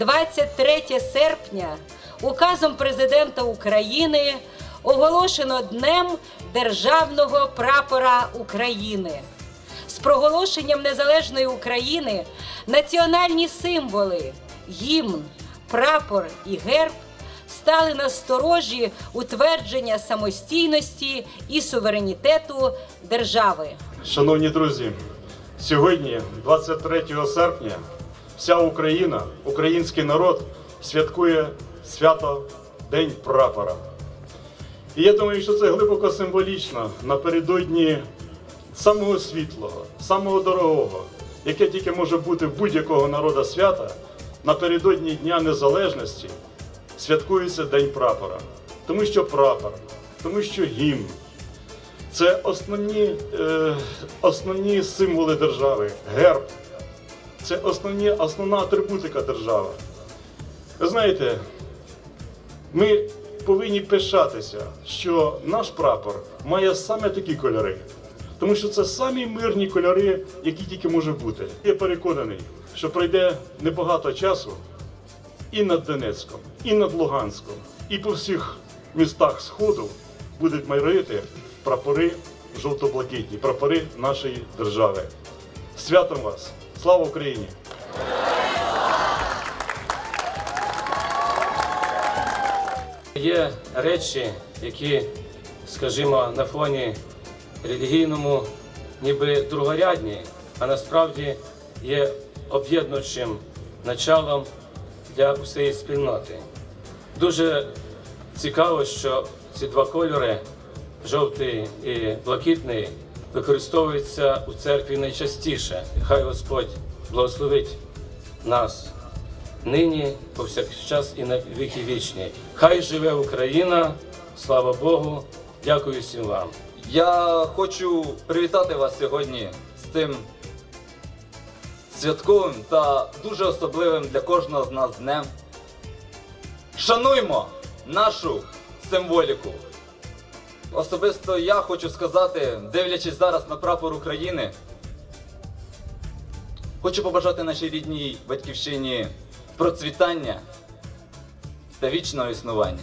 23 серпня указом президента України оголошено Днем Державного прапора України. З проголошенням незалежної України національні символи, гімн, прапор і герб стали на сторожі утвердження самостійності і суверенітету держави. Шановні друзі, сьогодні, 23 серпня, вся Україна, український народ святкує свято День прапора. І я думаю, що це глибоко символічно напередодні самого світлого, самого дорогого, яке тільки може бути будь-якого народа свята, напередодні Дня Незалежності святкується День прапора. Тому що прапор, тому що гімн, це основні, е, основні символи держави, герб. Це основні, основна атрибутика держави. Ви знаєте, ми повинні пишатися, що наш прапор має саме такі кольори. Тому що це самі мирні кольори, які тільки може бути. Я переконаний, що пройде небагато часу і над Донецьком, і над Луганськом, і по всіх містах Сходу будуть майорити прапори жовто-блакитні, прапори нашої держави. Святом вас! Слава Україні! Є речі, які, скажімо, на фоні релігійному ніби другорядні, а насправді є об'єднуючим началом для усієї спільноти. Дуже цікаво, що ці два кольори, жовтий і блакитний, використовуються у церкві найчастіше. Хай Господь благословить нас нині, повсякчас і на віки вічні. Хай живе Україна, слава Богу, дякую всім вам. Я хочу привітати вас сьогодні з тим святковим та дуже особливим для кожного з нас днем. Шануймо нашу символіку. Особисто я хочу сказати, дивлячись зараз на прапор України, хочу побажати нашій рідній батьківщині процвітання та вічного існування.